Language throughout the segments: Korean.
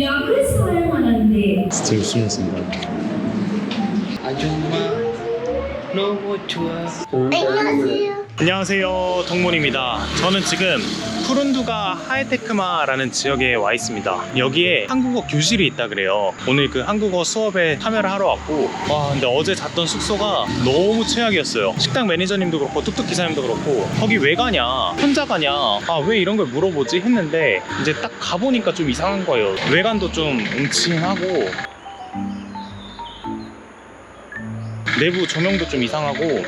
약을 사용하는데 진짜 열심히 했습니다. 아줌마 너무 좋아. 안녕하세요 동문입니다 저는 지금 푸른두가 하이테크마라는 지역에 와 있습니다. 여기에 한국어 교실이 있다 그래요. 오늘 그 한국어 수업에 참여를 하러 왔고 와 근데 어제 잤던 숙소가 너무 최악이었어요. 식당 매니저님도 그렇고 뚝뚝 기사님도 그렇고 거기 왜 가냐? 혼자 가냐? 아 왜 이런 걸 물어보지? 했는데 이제 딱 가보니까 좀 이상한 거예요. 외관도 좀 웅칭하고 내부 조명도 좀 이상하고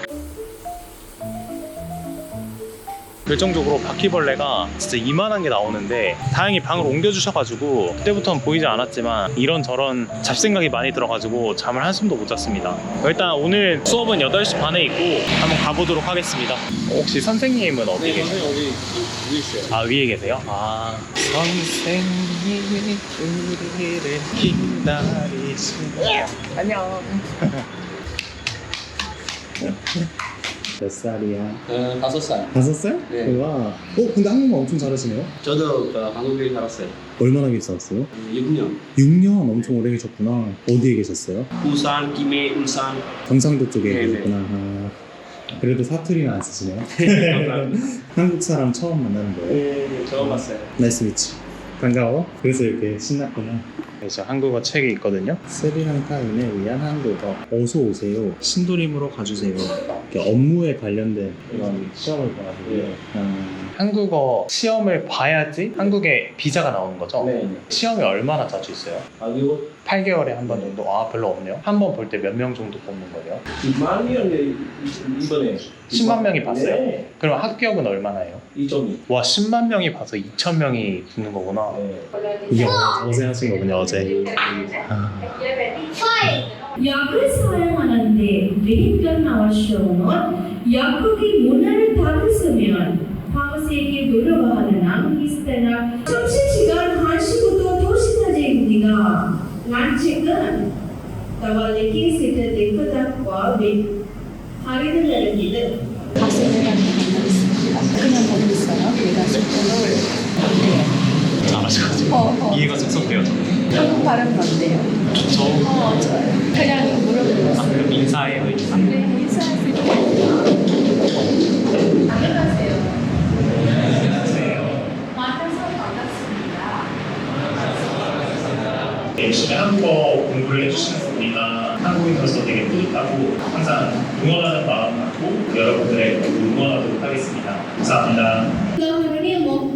결정적으로 바퀴벌레가 진짜 이만한 게 나오는데 다행히 방을 옮겨주셔가지고 그때부터는 보이지 않았지만 이런저런 잡생각이 많이 들어가지고 잠을 한숨도 못 잤습니다 일단 오늘 수업은 8시 반에 있고 한번 가보도록 하겠습니다 혹시 선생님은 어디 네, 계세요? 선생님 여기 있어요. 아 위에 계세요? 아 선생님이 우리를 기다리시네 안녕 몇 살이야? 어, 다섯 살. 다섯 살? 네. 와. 어 근데 한국말 엄청 잘하시네요. 저도 그 한국에 살았어요. 얼마나 계셨어요? 어, 6년. 6년 엄청 오래 계셨구나. 어디에 계셨어요? 부산, 김해, 울산. 경상도 쪽에 네네. 계셨구나. 아, 그래도 사투리는 안 쓰시네요. 한국 사람 처음 만나는 거예요. 네, 처음 봤어요. 나이스 미치. 반가워. 그래서 이렇게 신났구나. 그래서 한국어 책이 있거든요. 스리랑카인을 위한 한국어. 어서 오세요. 신도림으로 가주세요. 이렇게 업무에 관련된 이런 시험을 봐가지고요. 한국어 시험을 봐야지 한국에 비자가 나오는 거죠? 네. 시험이 얼마나 자주 있어요? 아, 이거 8개월에 한 번 정도? 아 별로 없네요. 한 번 볼 때 몇 명 정도 뽑는 거예요? 2만 명이 이번에 10만 명이 봤어요? 네. 그럼 합격은 얼마나요? 2점이. 와 10만 명이 봐서 2천 명이 붙는 거구나. 네. 이게 어제 하신 거군요 어제. 아. 약을 사용하는데 매일 끝나왔죠. 약국이 문을 닫으면 세기 노력하는 암기스테나 점심시간 한시부터 도시까지입니다. 난책은 더발리키 시트 데크다과 및 할인을 내립니다. 학생들 있습니다. 네. 아, 어, 어. 이해가 쏙쏙 되어요. 한국 발음 어때요? 좋죠. 어, 그냥 물어보고 아, 그럼 인사해요. 인사. 네, 인사하세요. 이렇게 열심히 한국어 공부를 해주시는 분이나 한국인으로서 되게 뿌듯하고 항상 응원하는 마음 갖고 여러분들의 응원하도록 하겠습니다. 감사합니다. 여러분이 뭐,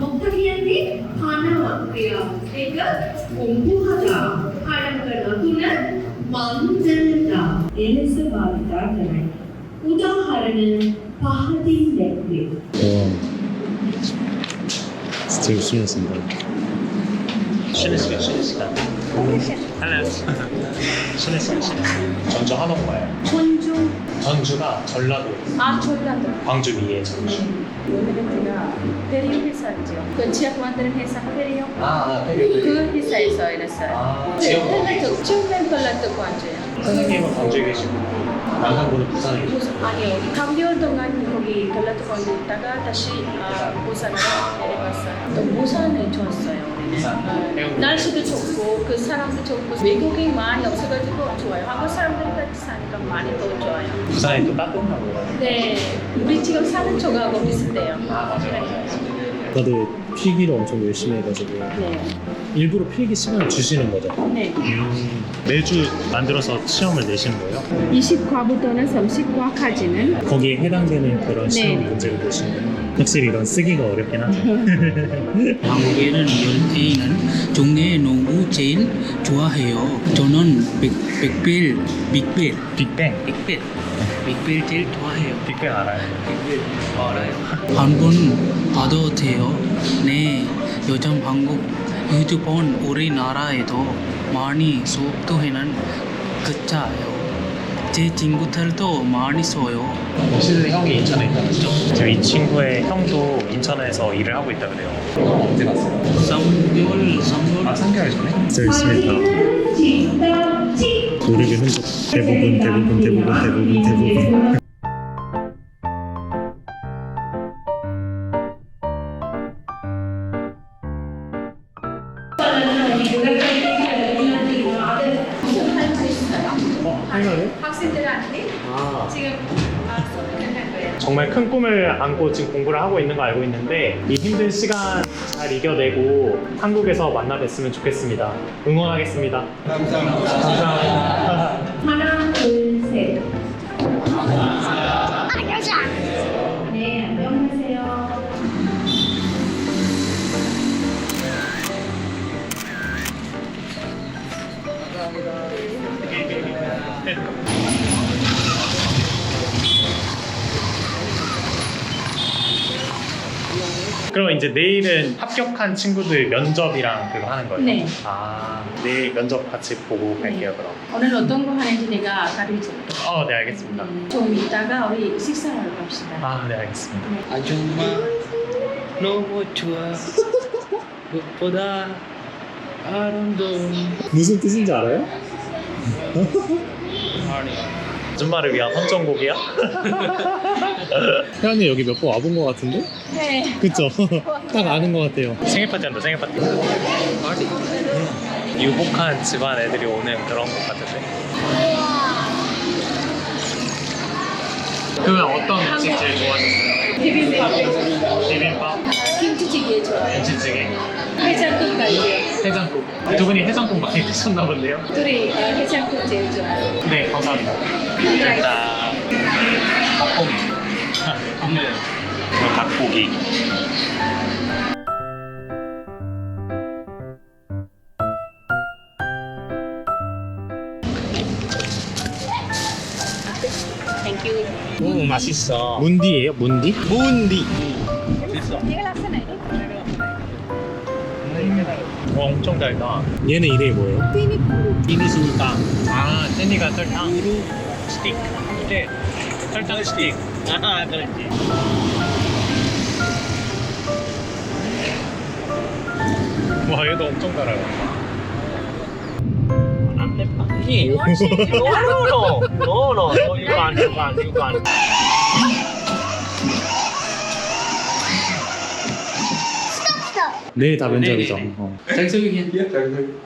목탁이한테 하나 왔고요. 제가 공부하다 하는 거는 또는 만들다 연습하다잖아요. 우다하는 바하딘 댓글. 와, 진짜 열심히 했습니다. 쉬는 시간, 쉬는 시간. 할래. 쉬는 시간, 쉬는 시간. 전주 한옥마을. 전주, 전주가 전라도, 아, 전라도. 광주 위에 전주. 오늘은 제가 페리오 회사죠. 그 지역 만드는 회사 페리오. 아, 그 회사에서 일했어요. 아, 네, 지역. 전라도, 처음엔 전라도 관주예요. 선생님은 광주에 계시고, 남편분은 부산에. 부산- 아니요. 3개월 동안 거기 전라도 관주 있다가 다시 아, 부산으로 내려갔어요. 또 부산이 좋았어요. 부산? 어? 날씨도 좋고 그 사람도 좋고 외국인 많이 없어가지고 좋아요. 한국 사람들이 같이 사니까 많이 더 좋아요. 부산이 또 따뜻하고. 네, 우리 지금 사는 쪽하고 비슷해요. 아, 맞아요, 맞아요. 다들 필기를 엄청 열심히 해가지고 네. 일부러 필기 시간을 주시는 거죠. 네. 음, 매주 만들어서 시험을 내시는 거예요? 20과부터는 30과까지는 거기에 해당되는 그런 시험 네네. 문제를 내시는 확실히 이건 쓰기가 어렵긴 하죠. 한국에는 연예인은 종래 농구 제일 좋아해요. 저는 빅, 빅빌, 빅빌, 빅뱅. 빅빌, 빅빌 제일 좋아해요. 빅뱅 알아요? 빅빌 알아요. 한번 봐도 돼요. 네, 요즘 한국 유튜브 우리나라에도 많이 수업도 해는 그자예요. 제 친구들도 많이 써요. 실내 형이 인천에 있다고 했죠? 제가 이 친구의 형도 인천에서 일을 하고 있다 그래요. 언제 갔어요? 3개월, 3개월 아, 3개월 전에? 지 노력의 흔적 대부분 대부분 대부분 대부분 대부분 정말 큰 꿈을 안고 지금 공부를 하고 있는 거 알고 있는데 이 힘든 시간 잘 이겨내고 한국에서 만나 뵀으면 좋겠습니다. 응원하겠습니다. 감사합니다. 하나, 둘, 셋. 이제 내일은 합격한 친구들 면접이랑 그거 하는 거예요? 네. 아, 내일 면접 같이 보고 갈게요, 그럼. 오늘 어떤 거 하는지 내가 가르쳐줄게. 어, 네, 알겠습니다. 좀 이따가 우리 식사하러 갑시다. 아, 네, 알겠습니다. 아줌마 너무 좋아 무엇보다 아름다운 무슨 뜻인지 알아요? 아 줌마를 위한 헌정곡이야? 혜연이 여기 몇 번 와본 것 같은데? 네. 그쵸? 딱 아는 것 같아요. 생일 파티 한다, 생일 파티. 유복한 집안 애들이 오는 그런 것 같은데. 그러면 어떤 음식 제일 좋아하셨어요? 비빔밥. 비빔밥, 김치찌개 좋아요. 김치찌개, 해장국 갈게요. 해장국. 두 분이 해장국 많이 드셨나 본데요? 둘이 어, 해장국 제일 좋아요. 네, 감사합니다. 됐다. 닭고기. 네. 닭고기. 음, 맛있어. 문디예요? 문디? 문디. 와, 엄청 달다. 얘는 이름이 뭐예요? 비니스니까. 아, 샌디가 설탕. 스틱. 네. 설탕 스틱. 아, 그렇지. 와, 얘도 엄청 달아요. 안 no. No, no. No, you can't. You can't. You can't. 내 일다 면접이죠. 네 네 네. 어. 자기소개 예,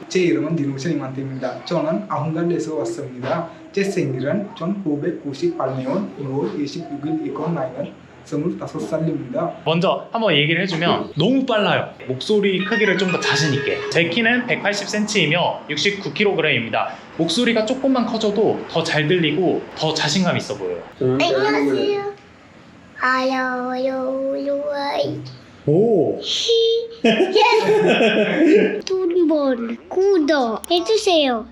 제 이름은 디노션 이만태입니다. 저는 아흥갈에서 왔습니다. 제 생일은 1998년 1월 26일 이건 나이는 25살입니다. 먼저 한번 얘기를 해주면 너무 빨라요. 목소리 크기를 좀 더 자신 있게. 제 키는 180cm이며 69kg입니다. 목소리가 조금만 커져도 더 잘 들리고 더 자신감 있어 보여요. 안녕하세요. 아요 요요이 오! 두번 구독 해주세요.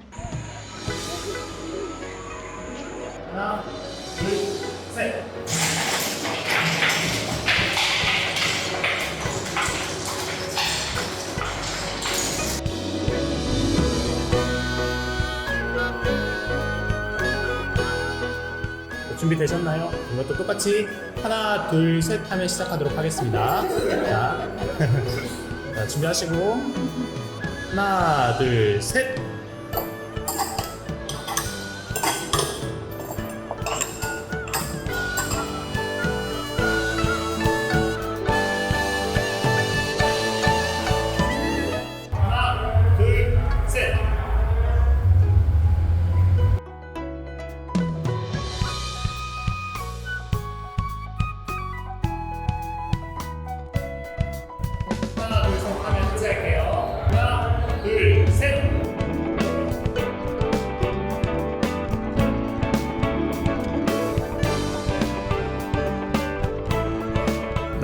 준비되셨나요? 이것도 똑같이 하나, 둘, 셋 하면 시작하도록 하겠습니다. 자, 자 준비하시고 하나, 둘, 셋.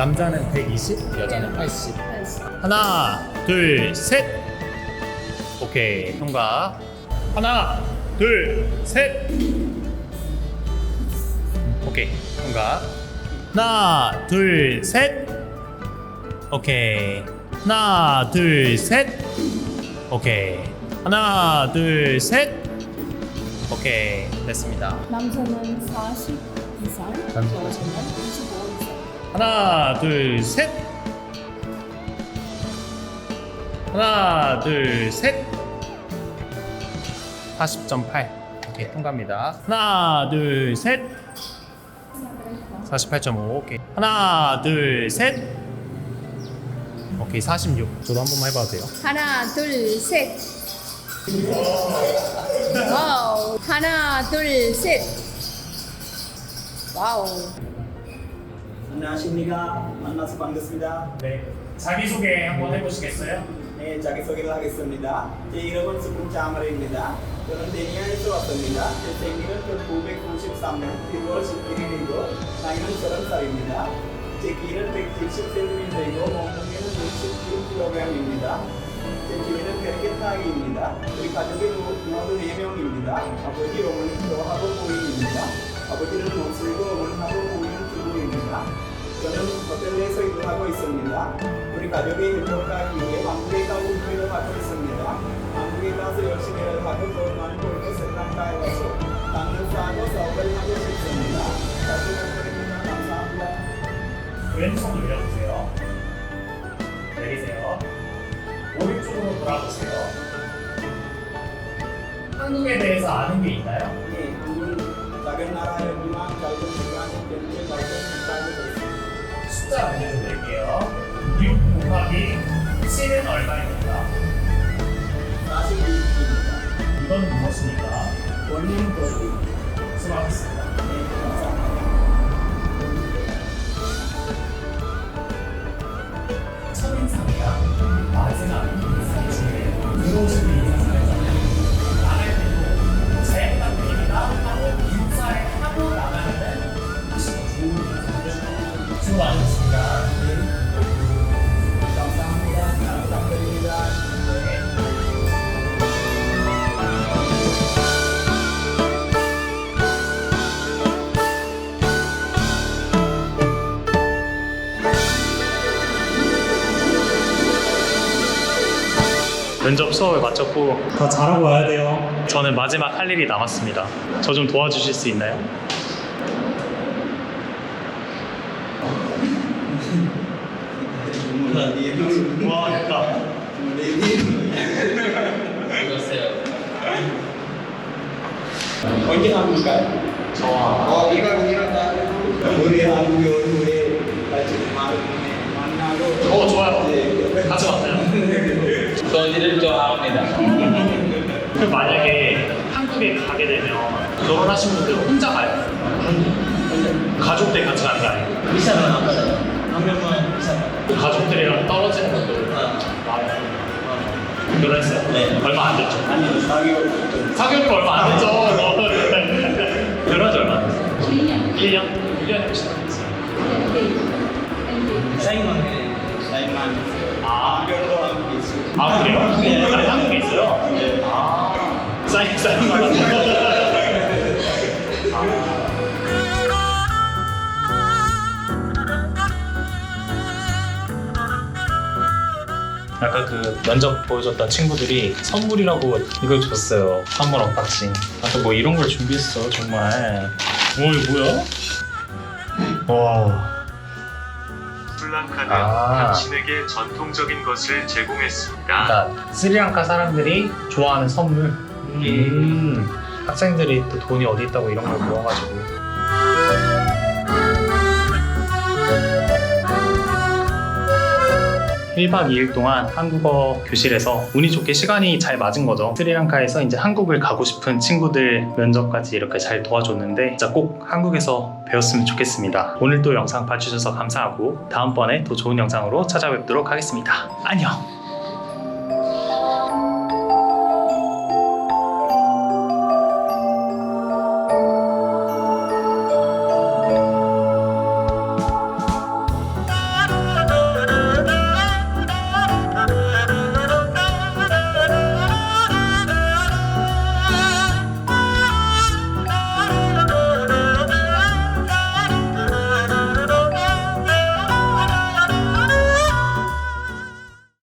남자는 120, 여자는 80. 하나, 둘, 셋. 오케이, 통과. 하나, 둘, 셋. 오케이, 통과. 하나, 둘, 셋. 오케이. 하나, 둘, 셋. 오케이. 하나, 둘, 셋. 오케이. 됐습니다. 남자는 40 이상, 남자 여자는 25 이상. 하나, 둘, 셋. 하나, 둘, 셋. 40.8. 오케이, 통과입니다. 하나, 둘, 셋. 48.5. 오케이. 하나, 둘, 셋. 오케이, 46. 저도 한 번만 해봐도 돼요? 하나, 둘, 셋. 와우. 하나, 둘, 셋. 와우. 안녕하십니까. 만나서 반갑습니다. 네. 자기소개 한번 해보시겠어요? 네, 자기소개를 하겠습니다. 제 이름은 수풍 자마르입니다. 저는 데니아에서 왔습니다. 제 생일은 1993년 1월 11일이고 나이는 30살입니다. 제 키는 170cm이고 몸무게는 67kg입니다. 제 주인은 베르게타기입니다. 우리 가족이 모두 4명입니다. 아버지 어머니 저하고 부인입니다. 아버지는 목술고 어머니하고 부인은 주부입니다. 저는 호텔에서 일을 하고 있습니다. 우리 가족이 행복하기 위해 한국에 가고 일을 하고 있습니다. 한국에 가서 열심히 일을 하고 돈 많이 벌고 스리랑카에 와서 땅을 사고 사업을 하고 싶습니다. 다시. 감사합니다. 왼손 올려보세요. 내리세요. 오른쪽으로 돌아보세요. 한국에 대해서 아는 게 있나요? 네, 한국은 작은 나라였 숫자 낼게요. 6 곱하기 7은 얼마입니까? 42입니다. 이건 무엇입니까? 면접 수업을 마쳤고 더 잘하고 와야 돼요. 저는 마지막 할 일이 남았습니다. 저 좀 도와주실 수 있나요? 와 됐다. 언제? 저 어, 이거 이런다. 우리 한국에 우리 같이 만나고. 어, 좋아요. 같이 왔어요. 저 일을 좋아합니다. 그 만약에 한국에 가게 되면 결혼하신 분들 혼자 가요? 가족들 같이 가는 게 아니고 비싸면 안 받아요. 한 명만 비싸면. 가족들이랑 떨어지는 것도 많아요. 결혼했어요? 네. 얼마 안 됐죠? 아니, 사귀고. 사귀는 거 얼마 안 됐죠? 결혼한 지 얼마 안 됐어요? 1년. 1년? 1년이면 시작했어요. 사이만 해. 사이만. 아, 별로 한국에 있어. 아 그래요? 네. 아니, 한국에 있어요? 네. 아, 사인, 사인. 아. 아까 그 면접 보여줬던 친구들이 선물이라고 이걸 줬어요. 선물 언박싱. 아까 뭐 이런 걸 준비했어, 정말. 오, 이거 뭐야? 와. 슬랑카는 아. 당신에게 전통적인 것을 제공했습니다. 그러니까 스리랑카 사람들이 좋아하는 선물. 음. 학생들이 또 돈이 어디 있다고 이런 걸 모아가지고. 일박 2일 동안 한국어 교실에서 운이 좋게 시간이 잘 맞은 거죠. 스리랑카에서 이제 한국을 가고 싶은 친구들 면접까지 이렇게 잘 도와줬는데 진짜 꼭 한국에서 배웠으면 좋겠습니다. 오늘 또 영상 봐주셔서 감사하고 다음번에 또 좋은 영상으로 찾아뵙도록 하겠습니다. 안녕!